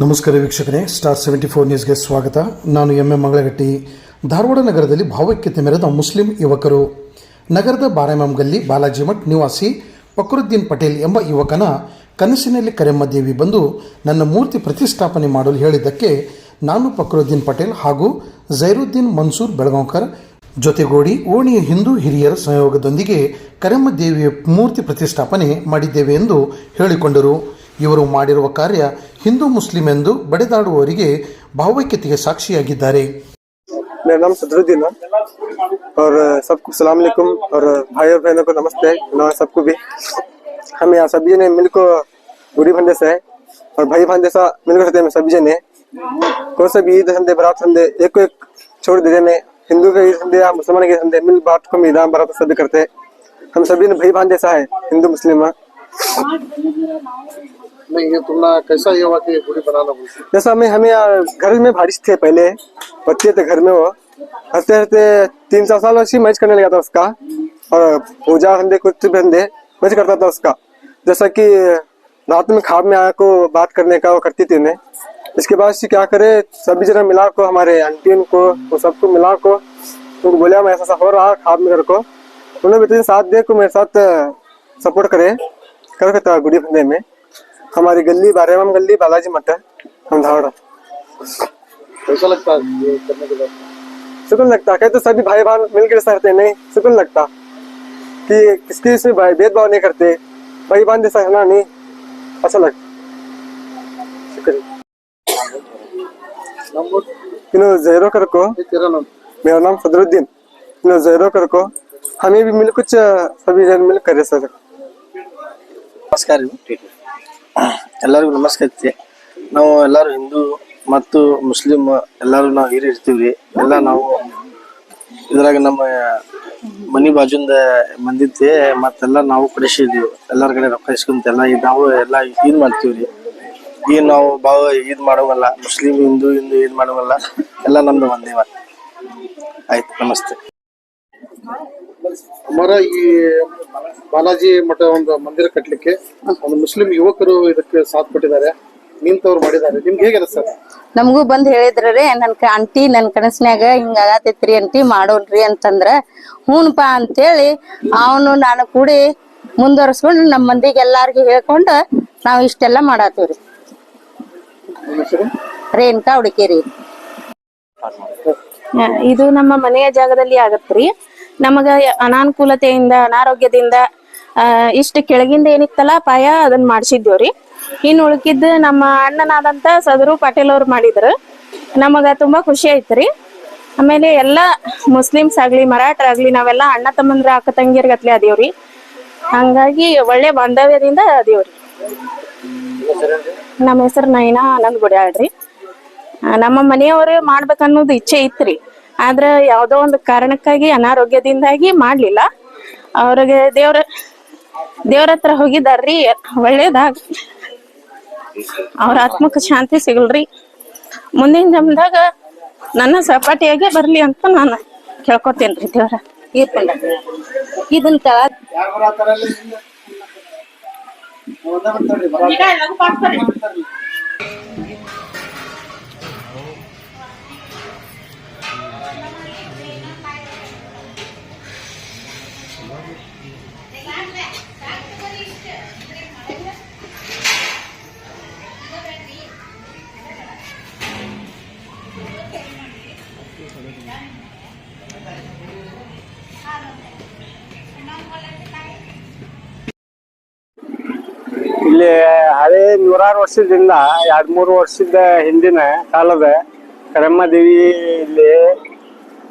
ನಮಸ್ಕಾರ ವೀಕ್ಷಕರೇ star seventy four ನ್ಯೂಸ್ಗೆ ಸ್ವಾಗತ. ನಾನು ಎಂ ಎಂ ಮಂಗಳಗಟ್ಟಿ. ಧಾರವಾಡ ನಗರದಲ್ಲಿ ಭಾವೈಕ್ಯತೆ ಮೆರೆದ ಮುಸ್ಲಿಂ ಯುವಕರು. ನಗರದ ಬಾರಾಮಂ ಗಲ್ಲಿ ಬಾಲಾಜಿ ಮಠ್ ನಿವಾಸಿ ಫಕ್ರುದ್ದೀನ್ ಪಟೇಲ್ ಎಂಬ ಯುವಕನ ಕನಸಿನಲ್ಲಿ ಕರೆಮ್ಮ ದೇವಿ ಬಂದು ನನ್ನ ಮೂರ್ತಿ ಪ್ರತಿಷ್ಠಾಪನೆ ಮಾಡಲು ಹೇಳಿದ್ದಕ್ಕೆ ನಾನು ಫಕ್ರುದ್ದೀನ್ ಪಟೇಲ್ ಹಾಗೂ ಝೈರುದ್ದೀನ್ ಮನ್ಸೂರ್ ಬೆಳಗಾಂಕರ್ ಜೊತೆಗೂಡಿ ಓಣಿಯ ಹಿಂದೂ ಹಿರಿಯರ ಸಹಯೋಗದೊಂದಿಗೆ ಕರೆಮ್ಮ ದೇವಿಯ ಮೂರ್ತಿ ಪ್ರತಿಷ್ಠಾಪನೆ ಮಾಡಿದ್ದೇವೆ ಎಂದು ಹೇಳಿಕೊಂಡರು. ಇವರು ಮಾಡಿರುವ ಕಾರ್ಯ ಹಿಂದೂ ಮುಸ್ಲಿಂ ಎಂದು ಬಡಿದಾಡುವವರಿಗೆ ಭಾವೈಕ್ಯತೆಗೆ ಸಾಕ್ಷಿಯಾಗಿದ್ದಾರೆ मेरा नाम सदरुद्दीन है और सबको सलाम अलैकुम और भाई और बहनों को नमस्ते ना सबको भी हम यहाँ सभी जने मिलको गुड़ी भंडे से है और भाई भांजे सा मिलकर रहते हैं सभी जने कौन सा भी ईद हंदे बरात हंदे एक को एक छोड़ दे देने हिंदू का ईद हंदे या मुसलमान के हंदे मिल बात को ईद बरात सभी करते हैं हम सभी ने भाई भांजे सा है हिंदू मुस्लिम में नहीं ये तुमने कैसा ये हुआ कि पूरी बनाना जैसा हमें हमें घर में बारिश थे पहले, बच्चे थे घर में वो। हँसते हँसते तीन चार साल वैसे मैच करने लगा था उसका। और पूजा हंदे, कुछ हंदे मैच करता था उसका। जैसा कि रात में खाब में आया को बात करने का वो करती थी उन्हें इसके बाद से क्या करे, सभी जना मिला को, हमारे आंटी को वो सबको मिला को। उनको बोला, मैं ऐसा हो रहा खाब में को। उन्होंने भी साथ दे को, मेरे साथ सपोर्ट करे। कर था गुड़ी फंदे में। हमारी गली बारे बारेम गली बालाजी मठ है हम धावड़ा। कैसा लगता है सुकून लगता है। तो सभी भाई बहन मिलकर सहते नहीं सुकून लगता। कि किसके इसमें भाई भेदभाव नहीं करते भाई बहन सहना नहीं अच्छा लगता शुक्रिया। जहरो कर को मेरा नाम फदरुद्दीन इन्हों जहरो कर को हमें भी मिल कुछ सभी जन मिल करे सर नमस्कार। ಎಲ್ಲರಿಗೂ ನಮಸ್ಕಾರ ನಾವು ಎಲ್ಲರೂ ಹಿಂದೂ ಮತ್ತು ಮುಸ್ಲಿಂ ಎಲ್ಲರೂ ನಾವು ಹಿರಿಯ ರೀ ಎಲ್ಲ ನಾವು ಇದ್ರಾಗ ನಮ್ಮ ಮನಿ ಬಾಜುಂದ ಬಂದಿತ್ತೆ ಮತ್ತೆಲ್ಲ ನಾವು ಕಳಿಸಿದ್ವಿ ಎಲ್ಲರ ಕಡೆ ರೊಕ್ಕ ಇಸ್ಕೊಂತ ಎಲ್ಲ ಈಗ ನಾವು ಎಲ್ಲ ಈದ್ ಮಾಡ್ತೀವಿ ರೀ ಈಗ ನಾವು ಬಾವ ಈದ್ ಮಾಡೋವಲ್ಲ, ಮುಸ್ಲಿಂ ಹಿಂದೂ ಹಿಂದೂ ಈದ್ ಮಾಡೋವಲ್ಲ, ಎಲ್ಲ ನಮ್ದು ಒಂದೇ ಮಾತು. ಆಯ್ತು, ನಮಸ್ತೆ. ಹಮಾರ ಈ ಬಾಲಾಜಿ ಮಠ ಒಂದು ಮಂದಿರ ಕಟ್ಟಲಿಕ್ಕೆ ಒಂದು ಮುಸ್ಲಿಂ ಯುವಕರು ಇದಕ್ಕೆ ಸಾಥ್ ಕೊಟ್ಟಿದ್ದಾರೆ. ನಿಂತವ್ರು ಮಾಡಿದ್ದಾರೆ. ನಿಮ್ಗೆ ಹೇಗಿದೆ ಸರ್? ನಮಗೂ ಬಂದ್ ಹೇಳಿದ್ರಿ ನನ್ನ ಕ- ಆಂಟಿ ನನ್ ಕನಸ್ನ್ಯಾಗ ಹಿಂಗ ಆಗತೈತ್ರಿ ಅಂಟಿ ಮಾಡೋಣ್ರಿ ಅಂತಂದ್ರ ಹೂನ್ಪ ಅಂತೇಳಿ ಅವನು ನಾನು ಕೂಡಿ ಮುಂದುವರ್ಸ್ಕೊಂಡು ನಮ್ಮ ಮಂದಿಗೆ ಎಲ್ಲಾರ್ಗು ಹೇಳ್ಕೊಂಡು ನಾವು ಇಷ್ಟೆಲ್ಲ ಮಾಡಾತೀವ್ರಿ. ರೇಣುಕಾ ಹುಡುಕೇರಿ ಇದು ನಮ್ಮ ಮನೆಯ ಜಾಗದಲ್ಲಿ ಆಗತ್ರಿ. ನಮಗ ಅನಾನುಕೂಲತೆಯಿಂದ, ಅನಾರೋಗ್ಯದಿಂದ ಇಷ್ಟ ಕೆಳಗಿಂದ ಏನಿತ್ತಲ್ಲ ಪಾಯ ಅದನ್ನ ಮಾಡ್ಸಿದ್ದೇವ್ರಿ ಇನ್ನು ಉಳ್ಕಿದ್ದು ನಮ್ಮ ಅಣ್ಣನಾದಂತ ಸದರು ಪಾಟೀಲ್ ಅವ್ರು ಮಾಡಿದ್ರು. ನಮಗ ತುಂಬಾ ಖುಷಿ ಐತ್ರಿ ಆಮೇಲೆ ಎಲ್ಲಾ ಮುಸ್ಲಿಮ್ಸ್ ಆಗ್ಲಿ ಮರಾಠರಾಗ್ಲಿ ನಾವೆಲ್ಲ ಅಣ್ಣ ತಮ್ಮಂದ್ರ ಅಕ್ಕ ತಂಗಿಯರ್ ಗತ್ಲೆ ಅದೇವ್ರಿ. ಹಂಗಾಗಿ ಒಳ್ಳೆ ಬಾಂಧವ್ಯದಿಂದ ಅದೇವ್ರಿ. ನಮ್ಮ ಹೆಸರು ನೈನಾ ಆನಂದ್ ಗುಡಿಯಾಳ್ರಿ ನಮ್ಮ ಮನೆಯವರು ಮಾಡ್ಬೇಕನ್ನೋದು ಇಚ್ಛೆ ಇತ್ರಿ. ಆದ್ರ ಯಾವ್ದೋ ಒಂದು ಕಾರಣಕ್ಕಾಗಿ ಅನಾರೋಗ್ಯದಿಂದಾಗಿ ಮಾಡ್ಲಿಲ್ಲ. ಅವ್ರಿಗೆ ದೇವ್ರ ದೇವ್ರ ಹತ್ರ ಹೋಗಿದಾರ್ರಿ, ಒಳ್ಳೇದಾಗ ಅವ್ರ ಆತ್ಮಕ್ಕೆ ಶಾಂತಿ ಸಿಗಲ್ರಿ. ಮುಂದಿನ ಜನ್ಮದಾಗ ನನ್ನ ಸಪಾಟಿಯಾಗೆ ಬರ್ಲಿ ಅಂತ ನಾನು ಕೇಳ್ಕೊತೇನ್ರಿ ದೇವ್ರ. ಇದನ್ ತಳಗ್ ಇಲ್ಲಿ ಹಳೆ ನೂರಾರು ವರ್ಷದಿಂದ, ಎರಡು ಮೂರು ವರ್ಷದ ಹಿಂದಿನ ಕಾಲದ ಕರಮ್ಮ ದೇವಿ ಇಲ್ಲಿ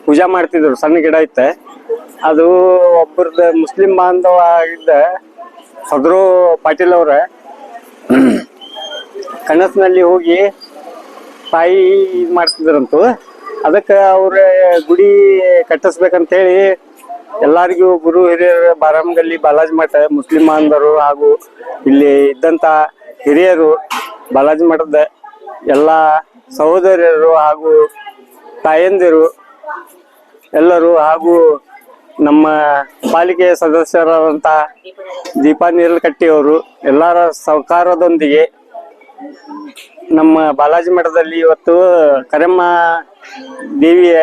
ಪೂಜಾ ಮಾಡ್ತಿದ್ರು, ಸಣ್ಣ ಗಿಡ ಐತೆ ಅದು ಒಬ್ಬರದ ಮುಸ್ಲಿಂ ಬಾಂಧವ ಆಗಿದ್ದ ಸದ್ರು ಪಾಟೀಲ್ ಅವ್ರ ಕನಸಿನಲ್ಲಿ ಹೋಗಿ ತಾಯಿ ಇದು ಮಾಡ್ತಿದ್ರಂತು. ಅದಕ್ಕೆ ಅವ್ರ ಗುಡಿ ಕಟ್ಟಿಸ್ಬೇಕಂತ ಹೇಳಿ ಎಲ್ಲಾರಿಗೂ ಗುರು ಹಿರಿಯರು ಬಾರಾಮಗಲ್ಲಿ ಬಾಲಾಜಿ ಮಠ, ಮುಸ್ಲಿಂ ಹಾಗೂ ಇಲ್ಲಿ ಇದ್ದಂತ ಹಿರಿಯರು, ಬಾಲಾಜಿ ಮಠದ ಎಲ್ಲ ಸಹೋದರಿಯರು ಹಾಗೂ ತಾಯಂದಿರು, ಎಲ್ಲರೂ ಹಾಗೂ ನಮ್ಮ ಪಾಲಿಕೆ ಸದಸ್ಯರಾದಂಥ ದೀಪಾ ನೀರಲ್ ಕಟ್ಟಿಯವರು ಎಲ್ಲರ ಸಹಕಾರದೊಂದಿಗೆ ನಮ್ಮ ಬಾಲಾಜಿ ಮಠದಲ್ಲಿ ಇವತ್ತು ಕರಮ್ಮ ದೇವಿಯ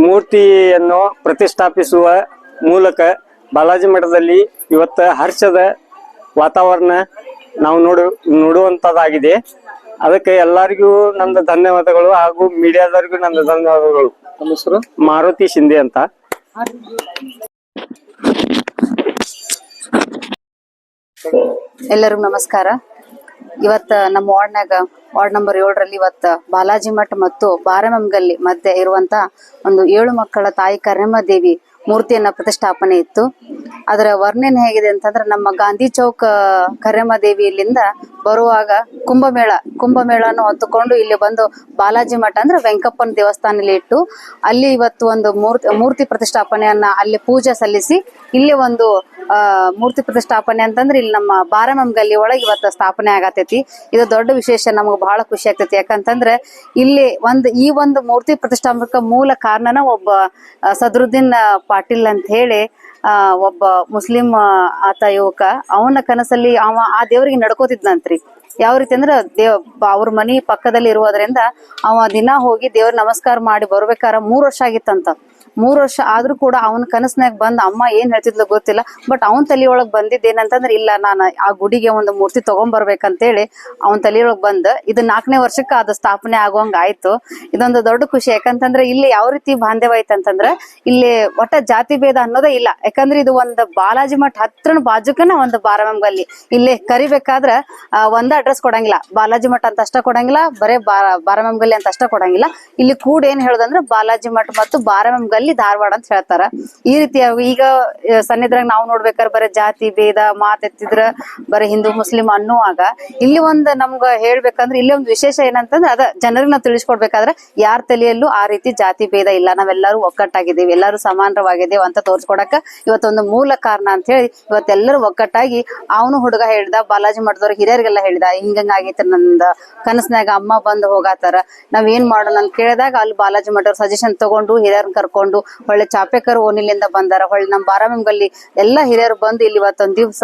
ಮೂರ್ತಿಯನ್ನು ಪ್ರತಿಷ್ಠಾಪಿಸುವ ಮೂಲಕ ಬಾಲಾಜಿ ಮಠದಲ್ಲಿ ಇವತ್ತು ಹರ್ಷದ ವಾತಾವರಣ ನಾವು ನೋಡು ನೋಡುವಂಥದ್ದಾಗಿದೆ ಅದಕ್ಕೆ ಎಲ್ಲರಿಗೂ ನಂದು ಧನ್ಯವಾದಗಳು ಹಾಗೂ ಮೀಡಿಯಾದವರಿಗೂ ನಂದು ಧನ್ಯವಾದಗಳು. ಮಾರುತಿ ಶಿಂದೆ ಅಂತ. ಎಲ್ಲರಿಗೂ ನಮಸ್ಕಾರ. ಇವತ್ತ ನಮ್ಮ ವಾರ್ಡ್ನಾಗ ವಾರ್ಡ್ ನಂಬರ್ ಏಳರಲ್ಲಿ ಇವತ್ತ ಬಾಲಾಜಿ ಮಠ ಮತ್ತು ಬಾರಮಂಗಲ್ಲಿ ಮಧ್ಯೆ ಇರುವಂತ ಒಂದು ಏಳು ಮಕ್ಕಳ ತಾಯಿ ಕರ್ಣಮ್ಮ ದೇವಿ ಮೂರ್ತಿಯನ್ನ ಪ್ರತಿಷ್ಠಾಪನೆ ಇತ್ತು. ಅದರ ವರ್ಣನೆ ಹೇಗಿದೆ ಅಂತಂದ್ರೆ ನಮ್ಮ ಗಾಂಧಿ ಚೌಕ್ ಕರೆಮ್ಮ ದೇವಿಯಲ್ಲಿಂದ ಬರುವಾಗ ಕುಂಭಮೇಳ ಕುಂಭಮೇಳನ ಹೊತ್ತುಕೊಂಡು ಇಲ್ಲಿ ಬಂದು ಬಾಲಾಜಿ ಮಠ ಅಂದ್ರೆ ವೆಂಕಪ್ಪನ ದೇವಸ್ಥಾನದಲ್ಲಿ ಇಟ್ಟು ಅಲ್ಲಿ ಇವತ್ತು ಒಂದು ಮೂರ್ತಿ ಮೂರ್ತಿ ಪ್ರತಿಷ್ಠಾಪನೆಯನ್ನ ಅಲ್ಲಿ ಪೂಜೆ ಸಲ್ಲಿಸಿ ಇಲ್ಲಿ ಒಂದು ಮೂರ್ತಿ ಪ್ರತಿಷ್ಠಾಪನೆ ಅಂತಂದ್ರೆ ಇಲ್ಲಿ ನಮ್ಮ ಬಾರಮಂ ಗಲ್ಲಿ ಒಳಗೆ ಇವತ್ತು ಸ್ಥಾಪನೆ ಆಗತೈತಿ. ಇದು ದೊಡ್ಡ ವಿಶೇಷ, ನಮಗೆ ಬಹಳ ಖುಷಿ ಆಗ್ತೈತಿ. ಯಾಕಂತಂದ್ರೆ ಇಲ್ಲಿ ಒಂದು, ಈ ಒಂದು ಮೂರ್ತಿ ಪ್ರತಿಷ್ಠಾಪಕ ಮೂಲ ಕಾರಣನ ಒಬ್ಬ ಸದರುದ್ದೀನ್ ಪಾಟೀಲ್ ಅಂತ ಹೇಳಿ ಆ, ಒಬ್ಬ ಮುಸ್ಲಿಂ ಆತ ಯುವಕ, ಅವನ ಕನಸಲ್ಲಿ ಅವ ಆ ದೇವರಿಗೆ ನಡ್ಕೋತಿದ್ನಂತ್ರಿ. ಯಾವ ರೀತಿ ಅಂದ್ರೆ ದೇವ್ ಅವ್ರ ಮನಿ ಪಕ್ಕದಲ್ಲಿ ಇರುವುದರಿಂದ ಅವ ದಿನ ಹೋಗಿ ದೇವ್ರ ನಮಸ್ಕಾರ ಮಾಡಿ ಬರ್ಬೇಕಾರ ಮೂರ್ ವರ್ಷ ಆಗಿತ್ತಂತ. ಮೂರ್ ವರ್ಷ ಆದ್ರೂ ಕೂಡ ಅವನ ಕನಸ್ನಾಗ ಬಂದ್ ಅಮ್ಮ ಏನ್ ಹೇಳ್ತಿದ್ಲು ಗೊತ್ತಿಲ್ಲ ಬಟ್ ಅವನ್ ತಲಿಯೊಳಗ್ ಬಂದಿದ್ದ ಏನಂತಂದ್ರೆ ಇಲ್ಲ, ನಾನು ಆ ಗುಡಿಗೆ ಒಂದು ಮೂರ್ತಿ ತಗೊಂಡ್ಬರ್ಬೇಕಂತೇಳಿ ಅವನ್ ತಲಿಯೊಳಗ್ ಬಂದ್ ಇದು ನಾಲ್ಕನೇ ವರ್ಷಕ್ಕೆ ಅದು ಸ್ಥಾಪನೆ ಆಗುವಂಗ ಆಯ್ತು. ಇದೊಂದು ದೊಡ್ಡ ಖುಷಿ, ಯಾಕಂತಂದ್ರೆ ಇಲ್ಲಿ ಯಾವ ರೀತಿ ಬಾಂಧವ್ಯ ಆಯ್ತಂತಂದ್ರೆ ಇಲ್ಲಿ ಒಟ್ಟ ಜಾತಿ ಭೇದ ಅನ್ನೋದೇ ಇಲ್ಲ, ಯಾಕಂದ್ರೆ ಇದು ಒಂದು ಬಾಲಾಜಿ ಮಠ ಹತ್ರನ ಬಾಜುಕನ ಒಂದು ಬಾರಮಂಗಲ್ಲಿ ಇಲ್ಲಿ ಕರಿಬೇಕಾದ್ರ ಒಂದ ಅಡ್ರೆಸ್ ಕೊಡಂಗಿಲ್ಲ, ಬಾಲಾಜಿ ಮಠ ಅಂತ ಅಷ್ಟ ಕೊಡಂಗಿಲ್ಲ, ಬರೇ ಬಾರಮಂಗಲ್ಲಿ ಅಂತ ಅಷ್ಟ ಕೊಡಂಗಿಲ್ಲ. ಇಲ್ಲಿ ಕೂಡ ಏನ್ ಹೇಳೋದಂದ್ರೆ ಬಾಲಾಜಿ ಮಠ ಮತ್ತು ಬಾರಮಂಗಲ್ಲಿ ಧಾರವಾಡ ಅಂತ ಹೇಳ್ತಾರ. ಈ ರೀತಿ ಈಗ ಸನ್ನಿದ್ರಾಗ ನಾವು ನೋಡ್ಬೇಕಾದ್ರೆ ಬರೀ ಜಾತಿ, ಭೇದ ಮಾತೆತ್ತಿದ್ರ ಬರೀ ಹಿಂದೂ, ಮುಸ್ಲಿಂ ಅನ್ನುವಾಗ ಇಲ್ಲಿ ಒಂದ್ ನಮ್ಗ ಹೇಳ್ಬೇಕಂದ್ರೆ ಇಲ್ಲಿ ಒಂದು ವಿಶೇಷ ಏನಂತಂದ್ರೆ ಅದ ಜನರಿಗೆ ನಾವು ತಿಳಿಸ್ಕೊಡ್ಬೇಕಾದ್ರೆ ಯಾರ ತಲೆಯಲ್ಲೂ ಆ ರೀತಿ ಜಾತಿ, ಭೇದ ಇಲ್ಲ. ನಾವೆಲ್ಲರೂ ಒಕ್ಕಟ್ಟಾಗಿದ್ದೀವಿ ಎಲ್ಲರೂ ಸಮಾನರವಾಗಿದ್ದೇವೆ ಅಂತ ತೋರ್ಸ್ಕೊಡಕ ಇವತ್ತೊಂದು ಮೂಲ ಕಾರಣ ಅಂತ ಹೇಳಿ ಇವತ್ತೆಲ್ಲರೂ ಒಕ್ಕಟ್ಟಾಗಿ ಅವನು ಹುಡುಗ ಹೇಳಿದ, ಬಾಲಾಜಿ ಮಠದವ್ರು ಹಿರಿಯರಿಗೆಲ್ಲ ಹೇಳಿದ ಹಿಂಗಂಗ ಆಗೈತೆ ನಂದ. ಕನಸ್ನಾಗ ಅಮ್ಮ ಬಂದು ಹೋಗಾತಾರ. ನಾವ್ ಏನ್ ಮಾಡೋಣ ಕೇಳಿದಾಗ ಅಲ್ಲಿ ಬಾಲಾಜಿ ಮಠವ್ರ ಸಜೆಷನ್ ತಗೊಂಡು ಹಿರಿಯರನ್ನ ಕರ್ಕೊಂಡು ಹೊಳ್ಳೆ ಚಾಪೇಕರ್ ಓನಿಲಿಂದ ಬಂದಾರ. ಹೊಳ್ಳಿ ನಮ್ಮ ಬಾರಾಮಂಗಲ್ಲಿ ಎಲ್ಲ ಹಿರಿಯರು ಬಂದು ಇಲ್ಲಿ ಇವತ್ತೊಂದು ದಿವಸ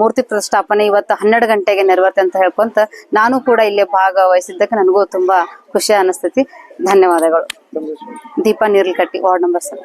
ಮೂರ್ತಿ ಪ್ರತಿಷ್ಠಾಪನೆ ಇವತ್ತು ಹನ್ನೆರಡು ಗಂಟೆಗೆ ನೆರವೇರುತ್ತೆ ಅಂತ ಹೇಳ್ಕೊಂತ ನಾನು ಕೂಡ ಇಲ್ಲಿ ಭಾಗವಹಿಸಿದ್ದಕ್ಕೆ ನನಗೂ ತುಂಬಾ ಖುಷಿ ಅನಿಸ್ತೈತಿ. ಧನ್ಯವಾದಗಳು. Deepa Neerlakatti ward number sir